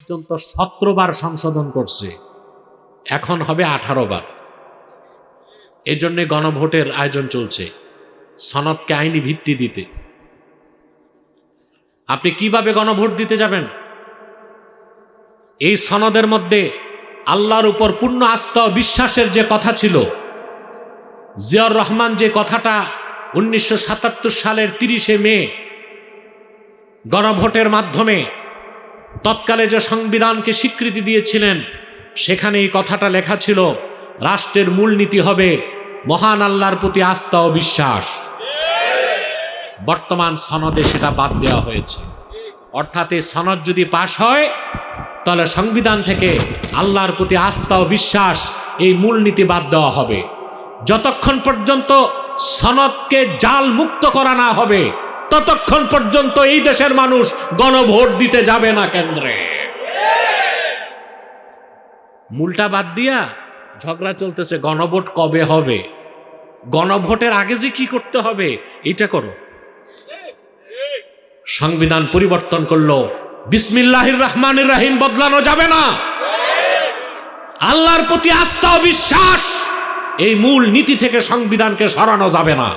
পর্যন্ত সতেরো বার সংশোধন করছে। এখন হবে আঠারো বার এই জন্যে গণভোটের আয়োজন চলছে। সনদকে আইনি ভিত্তি দিতে। আপনি কীভাবে গণভোট দিতে যাবেন? এই সনদের মধ্যে আল্লাহর উপর পূর্ণ আস্থা ও বিশ্বাসের যে কথা ছিল, জিয়াউর রহমান যে কথাটা উনিশশো সাতাত্তর সালের তিরিশে মে গণভোটের মাধ্যমে তৎকালে যে সংবিধানকে স্বীকৃতি দিয়েছিলেন সেখানে এই কথাটা লেখা ছিল, রাষ্ট্রের মূলনীতি হবে মহান আল্লাহর প্রতি আস্থা ও বিশ্বাস। বর্তমান সনদে সেটা বাদ দেওয়া হয়েছে। অর্থাৎ এই সনদ যদি পাশ হয়, তাহলে সংবিধান থেকে আল্লাহর প্রতি আস্থা ও বিশ্বাস এই মূলনীতি বাদ দেওয়া হবে। যতক্ষণ পর্যন্ত সনদকে জাল মুক্ত করা না হবে ততক্ষণ পর্যন্ত এই দেশের মানুষ গণভোট দিতে যাবে না কেন্দ্রে। মূলটা বাদ দিয়া ঝগড়া চলতেছে, গণভোট কবে হবে? গণভোটের আগে যে কি করতে হবে এটা করো। সংবিধান পরিবর্তন করল, বিসমিল্লাহির রহমানির রাহিম বদলানো যাবে না। আল্লাহর প্রতি আস্থা ও বিশ্বাস, এই মূল নীতি থেকে সংবিধানকে সরানো যাবে না।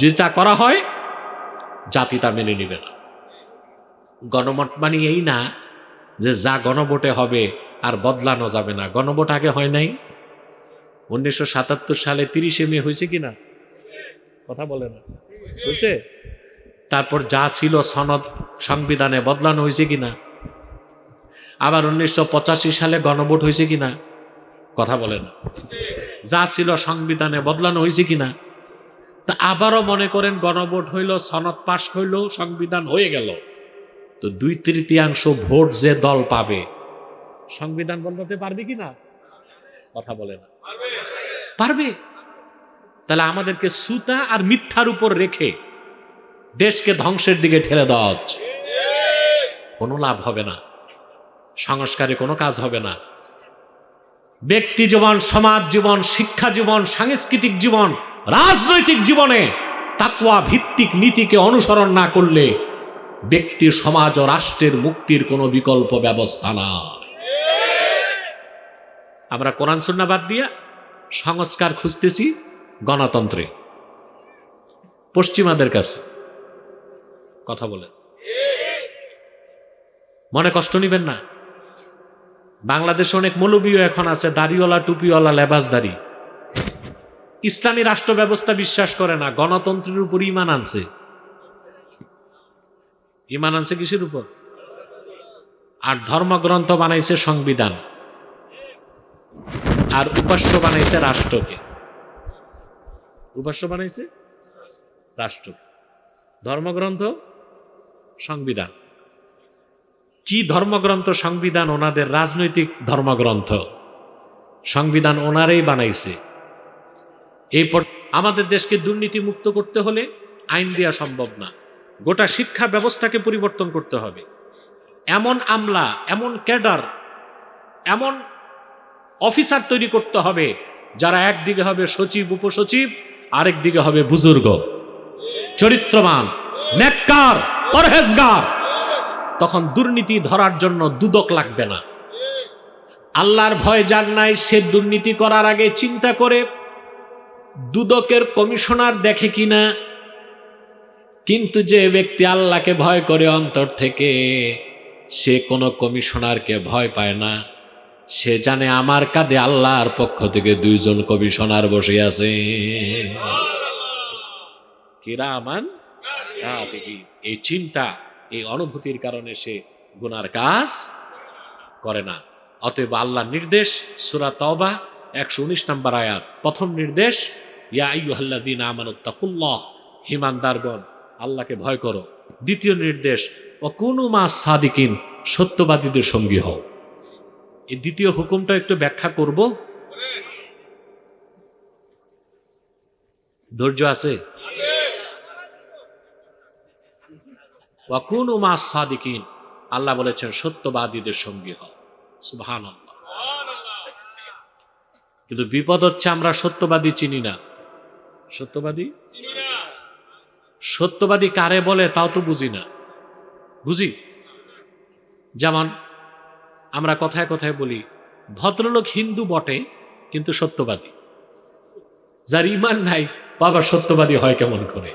যদি তা করা হয় জাতি তা মেনে নিবে না। গণমত মানে এই না যে যা গণভোটে হবে আর বদলানো যাবে না। গণভোট আগে হয় নাই। উনিশশো সাতাত্তর সালে তিরিশে মে হয়েছে কিনা কথা বলে না। হয়েছে? তারপর যা ছিল সনদ সংবিধানে বদলানো হয়েছে কিনা আবার উনিশশো পঁচাশি সালে গণভোট হয়েছে কিনা কথা বলে না। যা ছিল সংবিধানে বদলানো হয়েছে কিনা তা আবারও মনে করেন, গণভোট হইল, সনদ পাশ হইল, সংবিধান হয়ে গেল। তো দুই তৃতীয়াংশ ভোট যে দল পাবে, সংবিধান বদলাতে পারবে কি না? কথা বলে না। পারবে? তাহলে আমাদেরকে সুতা আর মিথ্যার উপর রেখে দেশকে ধ্বংসের দিকে ঠেলে দেওয়া হচ্ছে। কোনো লাভ হবে না। সংস্কারে কোনো কাজ হবে না। ব্যক্তি জীবন, সমাজ জীবন, শিক্ষা জীবন, সাংস্কৃতিক জীবন রাজনৈতিক জীবনে তাকুয়া ভিত্তিক নীতিকে অনুসরণ না করলে ব্যক্তি, সমাজ ও রাষ্ট্রের মুক্তির কোনো বিকল্প ব্যবস্থা না আমরা কোরআন সুন্না বাদ দিয়া সংস্কার খুঁজতেছি গণতন্ত্রে। পশ্চিমাদের কাছে কথা বলে। মনে কষ্ট নিবেন না? বাংলাদেশে অনেক মৌলবীও এখন আছে, দাড়িওয়ালা, টুপিওয়ালা, লেবাসদারি। ইসলামী রাষ্ট্র ব্যবস্থা বিশ্বাস করে না, গণতন্ত্রের উপর ইমান আনছে। ইমান আনছে কিসের উপর? আর ধর্মগ্রন্থ বানাইছে সংবিধান। আর উপাস্য বানাইছে রাষ্ট্রকে। উপাস্য বানাইছে রাষ্ট্র ধর্মগ্রন্থ, সংবিধান। কি ধর্মগ্রন্থ, সংবিধান? ওনাদের রাজনৈতিক ধর্মগ্রন্থ। সংবিধান ওনারাই বানাইছে। এই আমাদের দেশকে দুর্নীতি মুক্ত করতে হলে আইন দেওয়া সম্ভব না। গোটা শিক্ষা ব্যবস্থাকে পরিবর্তন করতে হবে। এমন আমলা, এমন ক্যাডার, এমন অফিসার তৈরি করতে হবে যারা একদিকে হবে সচিব, উপসচিব আরেক দিকে হবে বুজুর্গ। চরিত্রবান, নেককার, পরহেজগার। তখন দুর্নীতি ধরার জন্য দুদক লাগবে না। আল্লাহর ভয় যার নাই, সে দুর্নীতি করার আগে চিন্তা করে দুদকের কমিশনার দেখে কিনা? কিন্তু যে ব্যক্তি আল্লাহকে ভয় করে অন্তর থেকে, সে কোনো কমিশনারকে ভয় পায় না। সে জানে আমার কাঁধে আল্লাহর পক্ষ থেকে দুইজন কমিশনার বসে আছে। কিরা এই চিন্তা, এই অনুভূতির কারণে সে গুনার কাজ করে না? অতএব আল্লাহ নির্দেশ, সুরা তবা একশো উনিশ নম্বর আয়াত, প্রথম নির্দেশ ইয়া আইয়ুহাল্লাযীনা আমানুত্তাকুল্লাহ হিমানদারগণ আল্লাহকে ভয় করো। দ্বিতীয় নির্দেশ ও কোনো মা সাদিকিন সত্যবাদীদের সঙ্গী হও। এই দ্বিতীয় হুকুমটা একটু ব্যাখ্যা করব। ধৈর্য আছে? ওয়াকুন উমা সাদিকিন আল্লাহ বলেছেন সত্যবাদীদের সঙ্গী হও। সুবহান কিন্তু বিপদ হচ্ছে আমরা সত্যবাদী চিনি না। সত্যবাদী? সত্যবাদী কারে বলে তাও তো বুঝি না। বুঝি? যেমন আমরা কথায় কথায় বলি, ভদ্রলোক হিন্দু বটে, কিন্তু সত্যবাদী। যার ইমান নাই, বাবা সত্যবাদী হয় কেমন করে?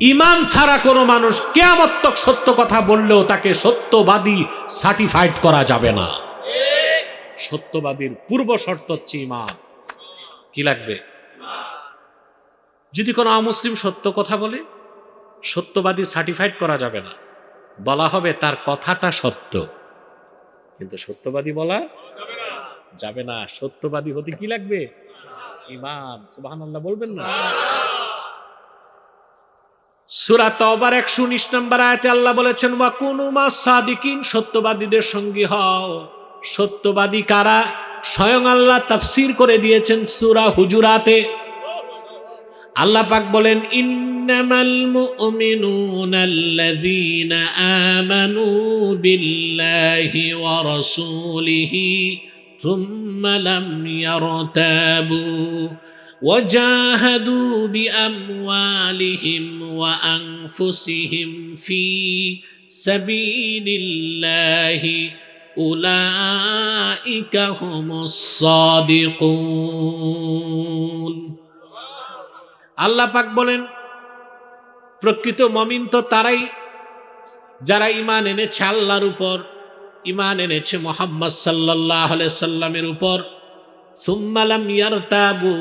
ইমান ছাড়া কোনো মানুষ কেয়ামত্তক সত্য কথা বললেও তাকে সত্যবাদী সার্টিফাইড করা যাবে না। সত্যবাদীর পূর্ব শর্ত হচ্ছে ইমান। কি লাগবে? যদি কোনো অমুসলিম সত্য কথা বলে, সত্যবাদী সার্টিফাইড করা যাবে না। বলা হবে তার কথাটা সত্য। কিন্তু সত্যবাদী বলা যাবে না। সত্যবাদী হতে কি লাগবে? ইমান সুবহানাল্লাহ বলবেন না। সুরা তবার একশো উনিশ নম্বর আয়াতে আল্লাহ বলেছেন ওয়া কুনু সাদিকিন সত্যবাদীদের সঙ্গী হও। সত্যবাদী কারা? স্বয়ং আল্লাহ তাফসির করে দিয়েছেন সুরা হুজুরাতে। আল্লাহ পাক বলেন ইন্নামাল মুমিনুনা আল্লাযীনা আমানু বিল্লাহি ওয়া রাসূলিহি থুম্মা লাম ইয়ারতাবু وجاهدوا بأموالهم وأنفسهم في سبيل الله أولئك هم الصادقون আল্লাহ পাক বলেন, প্রকৃত মমিন তো তারাই, যারা ইমান এনেছে আল্লাহর উপর ইমান এনেছে মোহাম্মদ সাল্লাহ সাল্লামের উপর সুম্মালাম ইয়ারতাবু,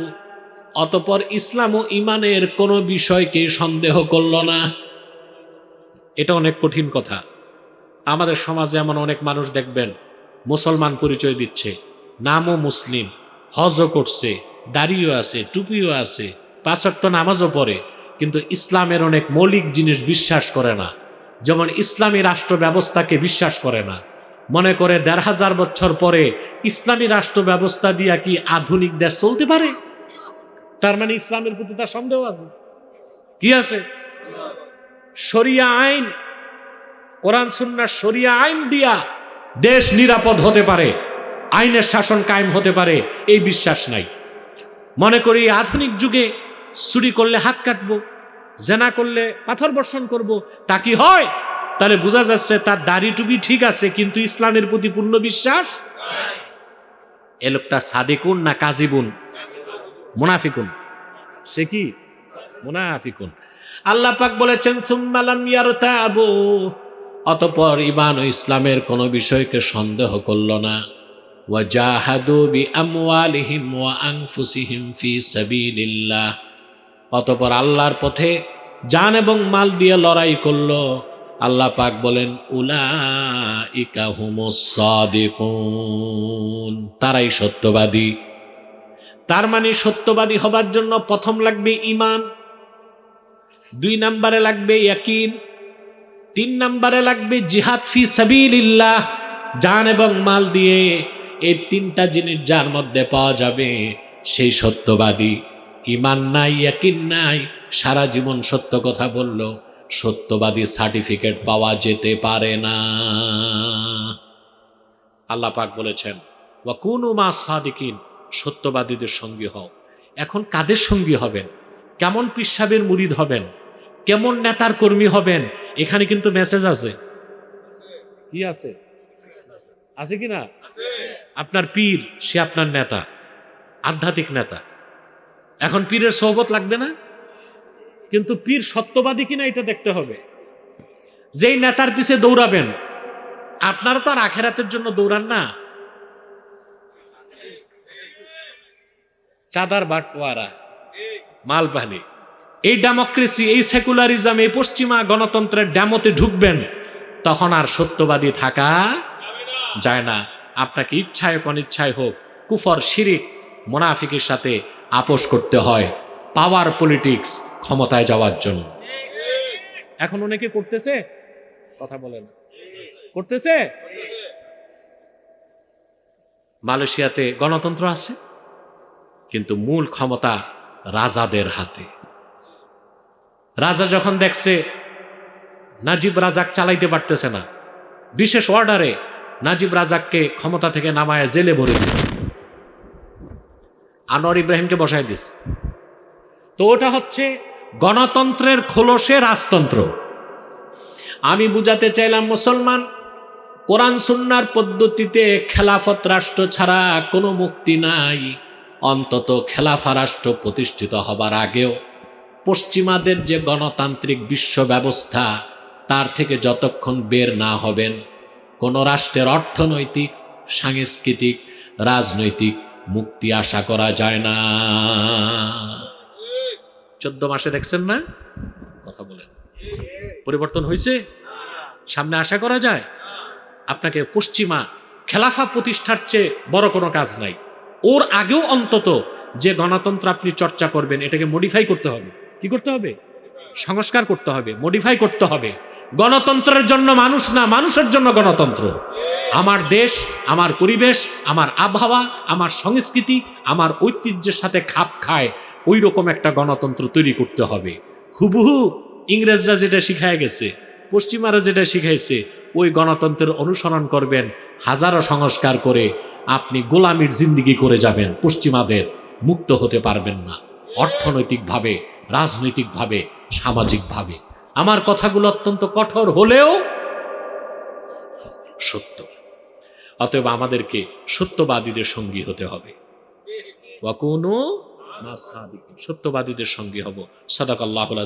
অতপর ইসলাম ও ইমানের কোনো বিষয়কে সন্দেহ করল না। এটা অনেক কঠিন কথা। আমাদের সমাজে এমন অনেক মানুষ দেখবেন, মুসলমান পরিচয় দিচ্ছে, নামও মুসলিম, হজও করছে, দাড়িও আছে, টুপিও আছে পাঁচক্ত নামাজও পড়ে, কিন্তু ইসলামের অনেক মৌলিক জিনিস বিশ্বাস করে না। যেমন ইসলামী রাষ্ট্র ব্যবস্থাকে বিশ্বাস করে না। মনে করে দেড় হাজার বছর পরে ইসলামী রাষ্ট্র ব্যবস্থা দিয়া কি আধুনিক দেশ চলতে পারে? তার মানে ইসলামের প্রতি তার সন্দেহ আছে। কি আছে? শরিয়া আইন, কোরআন সুন্নার শরিয়া আইন দিয়া দেশ নিরাপদ হতে পারে, আইনের শাসন কায়েম হতে পারে, এই বিশ্বাস নাই। মনে করি আধুনিক যুগে চুরি করলে হাত কাটবো, জেনা করলে পাথর বর্ষণ করব, তা কি হয়? তাহলে বোঝা যাচ্ছে তার দাড়ি টুপি ঠিক আছে, কিন্তু ইসলামের প্রতি পূর্ণ বিশ্বাস এ লোকটা সাদেকুন না কাজিবুন? মুনাফিকুন। সে কি? মুনাফিকুন। আল্লাহ পাক বলেছেন সুম্মালাম ইয়ারতাবু। অতপর ইমান ও ইসলামের কোনো বিষয়কে সন্দেহ করল না। ওয়াজাহাদু বি আমওয়ালিহিম ওয়া আনফুসিহিম ফি সাবিলিল্লাহ। অতপর আল্লাহর পথে জান এবং মাল দিয়ে লড়াই করল। আল্লাহ পাক বলেন উলা তারাই সত্যবাদী। তার মানে সত্যবাদী হবার জন্য প্রথম লাগবে ইমান দুই নম্বরে লাগবে ইয়াকিন, তিন নম্বরে লাগবে জিহাদ ফি সাবিলিল্লাহ জান এবং মাল দিয়ে এই তিনটা জিনিস যার মধ্যে পাওয়া যাবে সেই সত্যবাদী। ইমান নাই ইয়াকিন নাই। সারা জীবন সত্য কথা বলল সত্যবাদী সার্টিফিকেট পাওয়া যেতে পারে না। আল্লাহ পাক বলেছেন বা কুনু মা সাদিকিন সত্যবাদীদের সঙ্গী হও। এখন কাদের সঙ্গী হবেন? কেমন পিসাবের মুরিদ হবেন? কেমন নেতার কর্মী হবেন? এখানে কিন্তু মেসেজ আছে। কি আছে? আছে কি না? আপনার পীর সে আপনার নেতা। আধ্যাত্মিক নেতা। এখন পীরের সহবত লাগবে না? কিন্তু পীর সত্যবাদী কিনা এটা দেখতে হবে। যেই নেতার পিছে দৌড়াবেন, আপনারা তো আর আখেরাতের জন্য দৌড়ান না। চাঁদার বাটওয়ারা মালপানি এই ডেমোক্রেসি, এই সেকুলারিজম, এই পশ্চিমা গণতন্ত্রের ড্যামতে ঢুকবেন, তখন আর সত্যবাদী থাকা যায় না। আপনাকে ইচ্ছায় অনিচ্ছায় হোক, কুফর, শিরিক, মোনাফিকের সাথে আপোষ করতে হয় পাওয়ার পলিটিক্স ক্ষমতায় যাওয়ার জন্য। এখন অনেকে করতেছে? কথা বলেন। করতেছে? মালয়েশিয়াতে গণতন্ত্র আছে, কিন্তু মূল ক্ষমতা রাজাদের হাতে। রাজা যখন দেখছে, নাজিব রাজাক চালাইতে পারতেছে না, বিশেষ অর্ডারে নাজিব রাজাককে ক্ষমতা থেকে নামায় জেলে ভরে দিয়েছে। আনোয়ার ইব্রাহিমকে বসায় দিয়েছে তো ওটা হচ্ছে গণতন্ত্রের খোলসে রাজতন্ত্র। আমি বুঝাতে চাইলাম মুসলমান কোরআন সুন্নার পদ্ধতিতে খেলাফত রাষ্ট্র ছাড়া কোনো মুক্তি নাই। অন্তত খেলাফা রাষ্ট্র প্রতিষ্ঠিত হবার আগেও পশ্চিমাদের যে গণতান্ত্রিক বিশ্ব ব্যবস্থা তার থেকে যতক্ষণ বের না হবেন কোন রাষ্ট্রের অর্থনৈতিক সাংস্কৃতিক রাজনৈতিক মুক্তি আশা করা যায় না। চোদ্দ মাসে দেখছেন না? কথা বলেন। পরিবর্তন হয়েছে? সামনে আশা করা যায়? আপনাকে পশ্চিমা খেলাফা প্রতিষ্ঠার চেয়ে বড় কোনো কাজ নাই। ওর আগেও অন্তত যে গণতন্ত্র আপনি চর্চা করবেন, এটাকে মডিফাই করতে হবে। কি করতে হবে? সংস্কার করতে হবে মডিফাই করতে হবে। গণতন্ত্রের জন্য মানুষ না, মানুষের জন্য গণতন্ত্র। আমার দেশ, আমার পরিবেশ, আমার আবহাওয়া, আমার সংস্কৃতি, আমার ঐতিহ্যের সাথে খাপ খায় ওই রকম একটা গণতন্ত্র তৈরি করতে হবে। হুবহু ইংরেজরা যেটা শিখায় গেছে, পশ্চিমারা যেটা শিখাইছে, ওই গণতন্ত্রের অনুসরণ করবেন, হাজারো সংস্কার করে আপনি গোলামির জিন্দিগি করে যাবেন, পশ্চিমাদের মুক্ত হতে পারবেন না, অর্থনৈতিকভাবে, রাজনৈতিকভাবে, সামাজিকভাবে। আমার কথাগুলো অত্যন্ত কঠোর হলেও সত্য। অতএব আমাদেরকে সত্যবাদীদের সঙ্গী হতে হবে। সত্যবাদীদের সঙ্গী হব। সাদাকাল আল্লাহ